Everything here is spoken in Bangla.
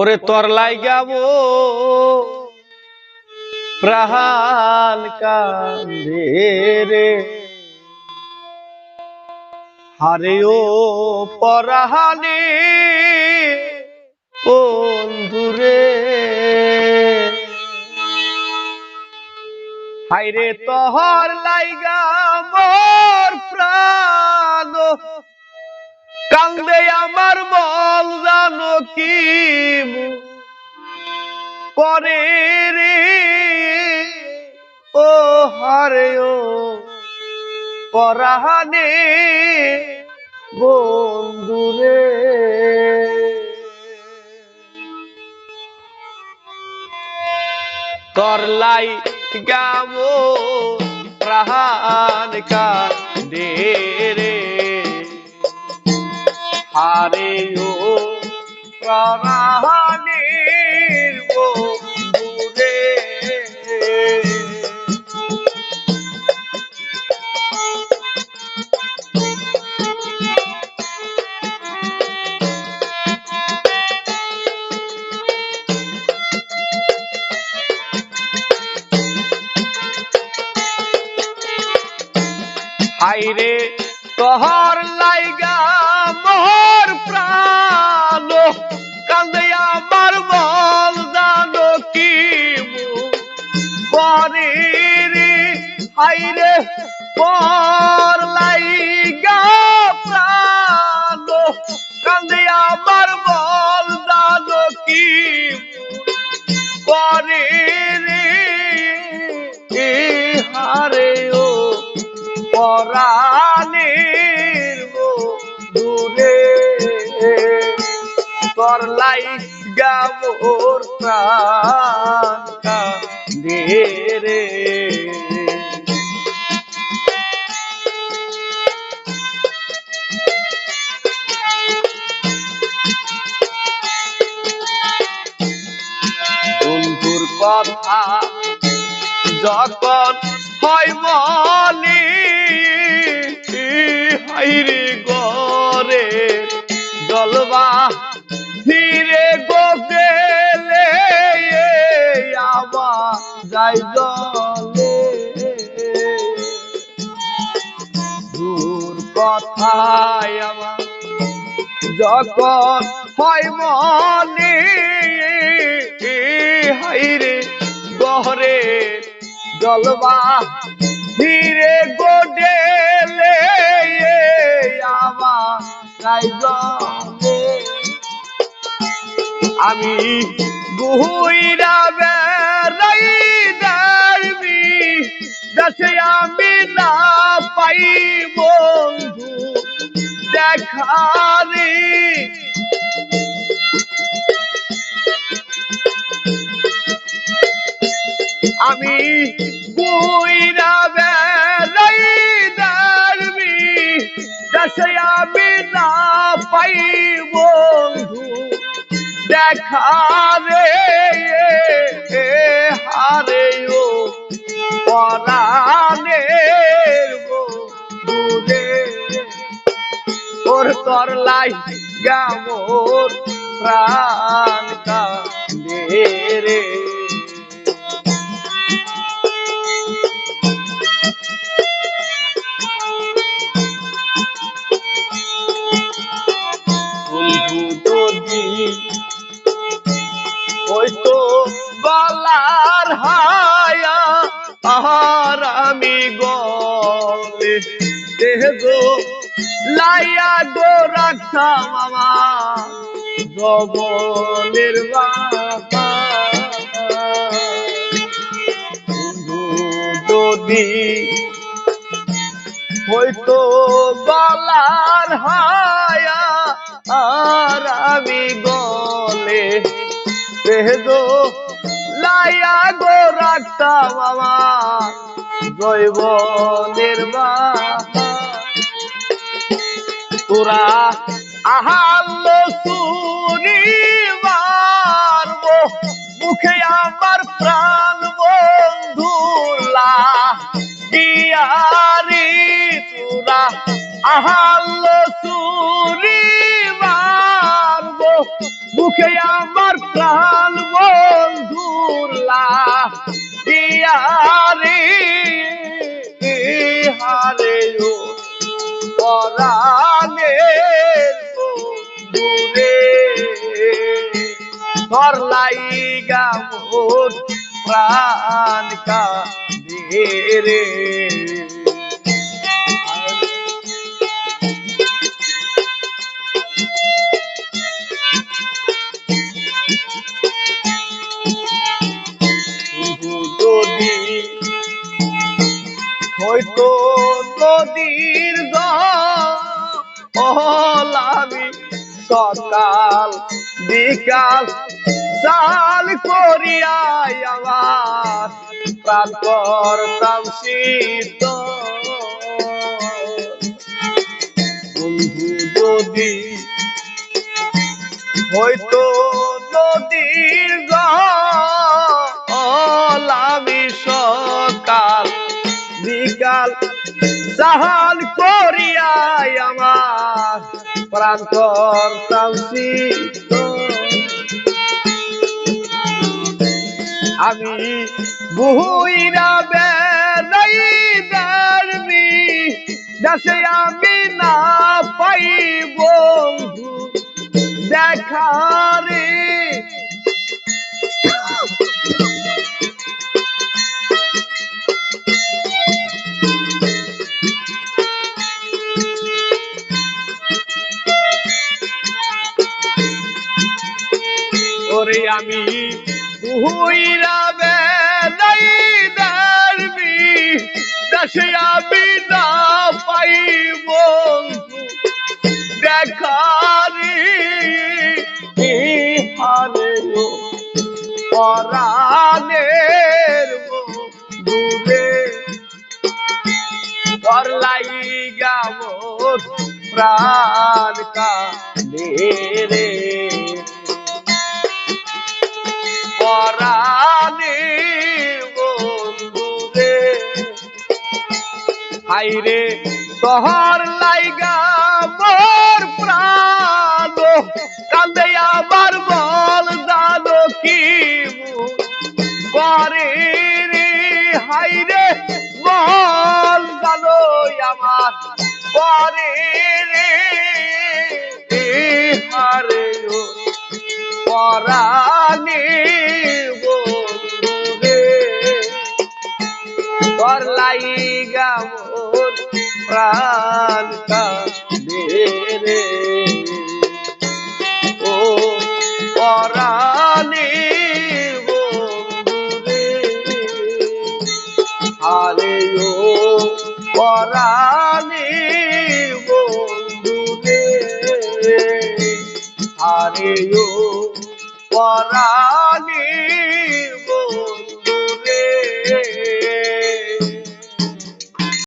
ওরে তোর লাই গাবো প্রাণ কান্দে রে। হারে ও পরাহানে বন্ধুরে হাইরে তোহর লাইগা মোর প্রাণ। কান্দে আমার বল জানো কি করে রে? ও হারে ও পরাহানে বন্ধুরে করলাই গামো প্রাণ কান্দে রে? হারে ও প্রাণের বন্ধুরে। হাইরে তোহর লাইগা করে রে হাইরে পর লাইগা প্রাণ। কান্দে আমার বল জানো কি? করে রে, এ হারে ও পরাণের দূরে করলাই গামোর প্রাণ রে বন্ধুর কথা যখন হয় মনে হাইরে কথায় আমার যখন হয় মনে। হাইরে গহরে জলবা ধীরে গোডেলে। আমার আমি গুহুইরা বেড়াই দেশে আমি না পাই। দেখারি আমি বুইরা বেড়াই দাঁড়বি দেশে আমি না পাই বন্ধু। দেখারে হারে ও পরাণের ওর তর লাই গামোর প্রাণ কান্দে রে। বন্ধু যদি ওই তো গলার হায়া, আহার আমি লাইয়া গো রাখতাম আমার জবনের বাবা যদি হয়তো গলার হায়া, আর আমি গলে দেহদো লাইয়া গো রাখতাম আমার জৈব নির্বাহ তোরা আহাল মারবো মুখে আমার প্রাণ বন্ধুলা দিয়ারি তোরা আহাল মারবো মুখে আমার প্রাণ বন্ধুরলা দিয়ারে হারে পরাণের বন্ধুরে তোর লাইগা মোর প্রাণ কাঁদে রে। সকাল বিকাল চাল করিয়াই আমার শীত বন্ধু যদি হয়তো নদীর জল আমি সকাল বিকাল জাহান প্রাণ করতাম আমি বুহুইরা বেলাই দারবি দেশে আমি না পাই বন্ধু। দেখারে হুইরা বেলাই দারবি দেশে আমি না পাই বন্ধু দেখারি হারে পরাণের তোর লাইগা মোর প্রাণ রে। পরাণে বন্ধুরে। হাইরে, তোহর লাইগা মোর প্রাণ। কান্দে আমার বল, জানো কি করে রে? হাইরে, বল, জানো আমার করে রে? হারে ও লাইগা মোর ও পরাণে বন্ধুরে আরে ও পরাণে বন্ধুরে আরে ও পরা